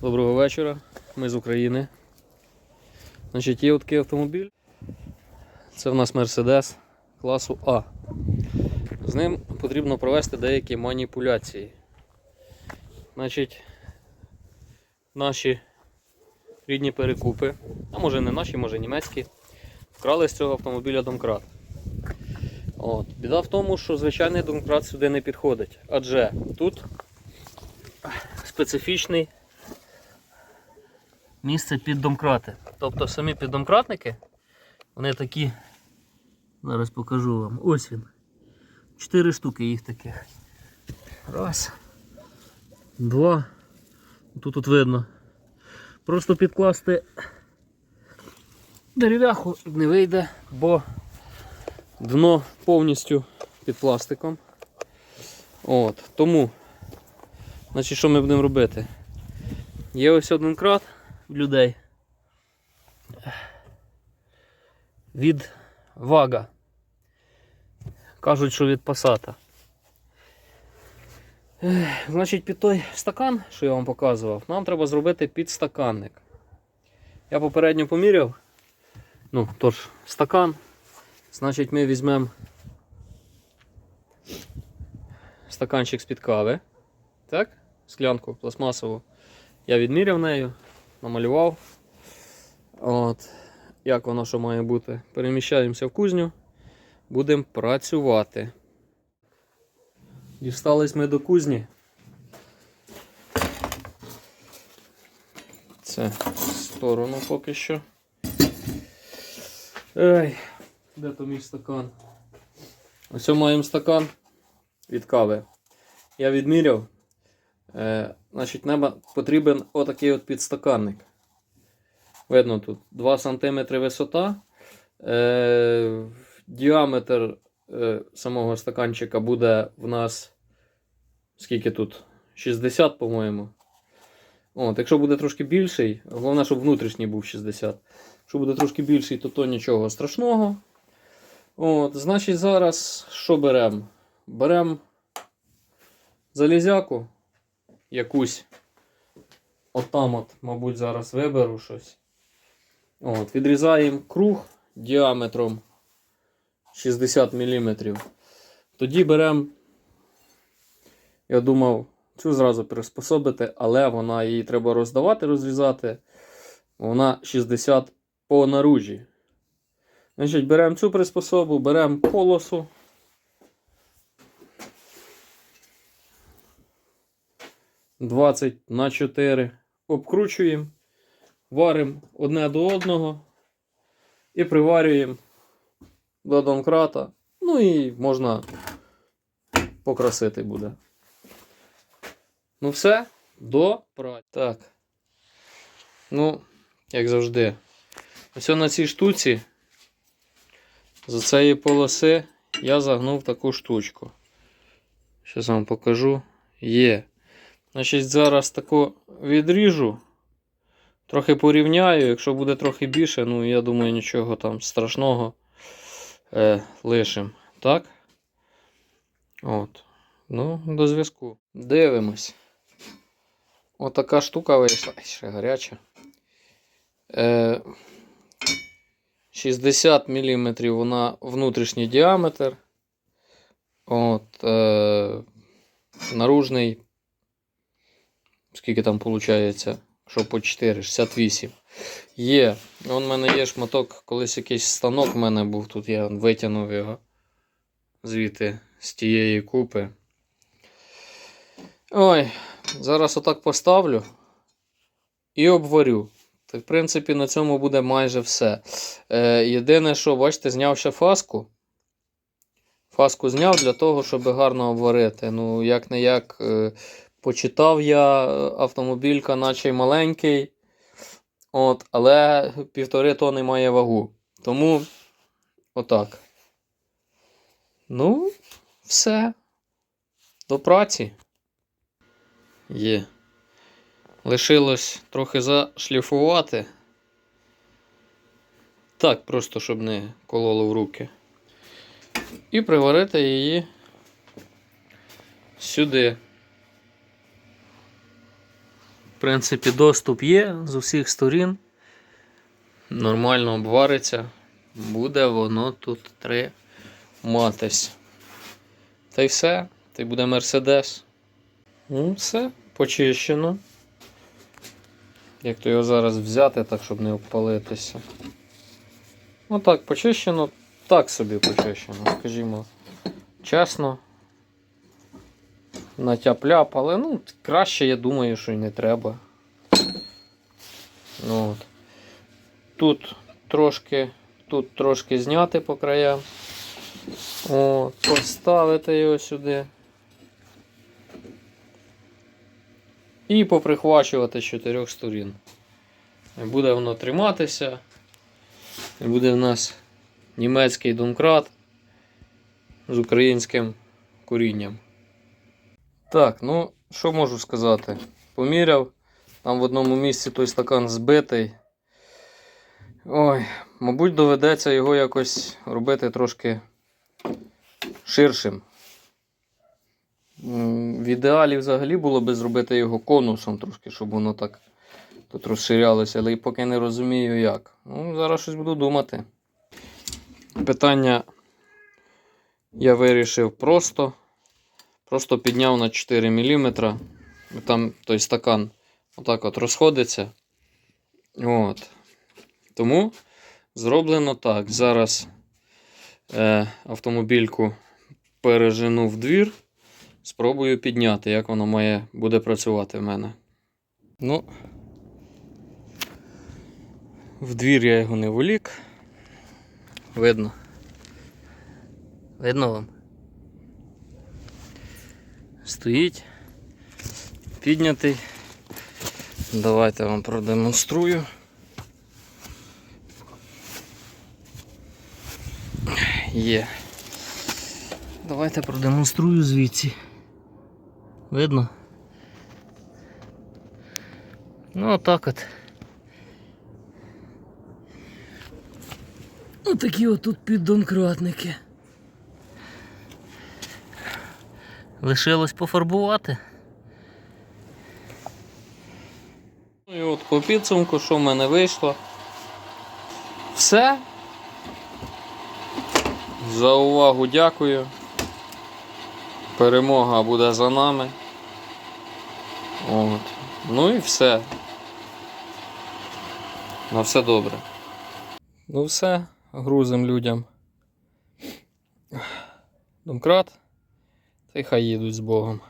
Доброго вечора. Ми з України. Значить, є такий автомобіль. Це в нас Mercedes класу А. З ним потрібно провести деякі маніпуляції. Значить, наші рідні перекупи, а може не наші, може німецькі, вкрали з цього автомобіля домкрат. От. Біда в тому, що звичайний домкрат сюди не підходить, адже тут специфічний місце під домкрати. Тобто самі піддомкратники, вони такі, зараз покажу вам. Ось він. Чотири штуки їх таких. Раз. Два. Тут тут видно. Просто підкласти дерев'яху не вийде, бо дно повністю під пластиком. От, Тому, значить, що ми будемо робити? Є ось один крат людей. Від вага. Кажуть, що від пасата. Значить, під той стакан, що я вам показував, нам треба зробити підстаканник. Я попередньо поміряв. Ну, тож, стакан. Значить, ми візьмемо стаканчик з-під кави. Так? Склянку пластмасову. Я відміряв нею, намалював. От. Як воно що має бути. Переміщаємося в кузню, будемо працювати. Дістались ми до кузні. Це в сторону поки що. Ей, де то мій стакан? Ось маємо стакан від кави. Я відміряв. Значить, неба потрібен отакий от підстаканник. Видно тут 2 см висота. Е, діаметр е, самого стаканчика буде в нас. Скільки тут? 60, по-моєму. От, Якщо буде трошки більший, головне, щоб внутрішній був 60. Якщо буде трошки більший, то то нічого страшного. От, Значить, зараз що беремо? Беремо залізяку якусь. Отам от, мабуть, зараз виберу щось. От, Відрізаємо круг діаметром 60 мм. Тоді беремо, я думав, цю зразу приспособити, але вона її треба роздавати, розрізати. Вона 60 по наружі. Значить, беремо цю приспособу, беремо полосу. Двадцять на 4 обкручуємо, варимо одне до одного і приварюємо до домкрата. Ну і можна покрасити буде. Ну все, до праці. Так. Ну, як завжди. Ось на цій штуці з цієї полоси я загнув таку штучку. Зараз вам покажу. Є. Значить, зараз таку відріжу. Трохи порівняю, якщо буде трохи більше, ну я думаю, нічого там страшного е, лишим. Так? От. Ну, до зв'язку. Дивимось. Отака штука вийшла. Ще гаряча. Е, 60 мм вона внутрішній діаметр. От, е, наружний. Скільки там виходить? Що по 4, 68. Є. Вон в мене є шматок, колись якийсь станок в мене був тут, я витягнув його звідти з тієї купи. Ой, зараз отак поставлю і обварю. Та, в принципі, на цьому буде майже все. Е, Єдине, що, бачите, зняв ще фаску. Фаску зняв для того, щоб гарно обварити. Ну, як не як, е, почитав я е, автомобілька, наче й маленький. От, але півтори тони має вагу. Тому отак. Ну, все. До праці. Є. Лишилось трохи зашліфувати. Так, просто щоб не кололо в руки. І приварити її сюди. В принципі, доступ є з усіх сторін. Нормально обвариться. Буде воно тут триматись. Та й все. Та й буде Мерседес. Ну, все, почищено. Як то його зараз взяти, так, щоб не обпалитися. Ну так, почищено, так собі почищено, скажімо. Чесно. Натяп-ляп, але ну, краще, я думаю, що й не треба. Ну, от. Тут трошки, тут трошки зняти по краям. О, поставити його сюди. І поприхвачувати з чотирьох сторін. Буде воно триматися. Буде в нас німецький домкрат з українським корінням. Так, ну що можу сказати? Поміряв. Там в одному місці той стакан збитий. Ой, мабуть, доведеться його якось робити трошки ширшим. В ідеалі взагалі було би зробити його конусом трошки, щоб воно так тут розширялося, але і поки не розумію як. Ну, зараз щось буду думати. Питання я вирішив просто. Просто підняв на 4 мм. Там той стакан отак от розходиться. От. Тому зроблено так. Зараз е, автомобільку пережену в двір. Спробую підняти, як воно має буде працювати в мене. Ну, в двір я його не волік. Видно. Видно вам? Стоїть. Піднятий. Давайте вам продемонструю. Є. Давайте продемонструю звідси. Видно? Ну, отак от. Отакі отут піддонкратники. Лишилось пофарбувати. Ну і от по підсумку, що в мене вийшло. Все. За увагу дякую. Перемога буде за нами. От. Ну і все. На все добре. Ну все, грузим людям. Домкрат. Та й хай їдуть з Богом.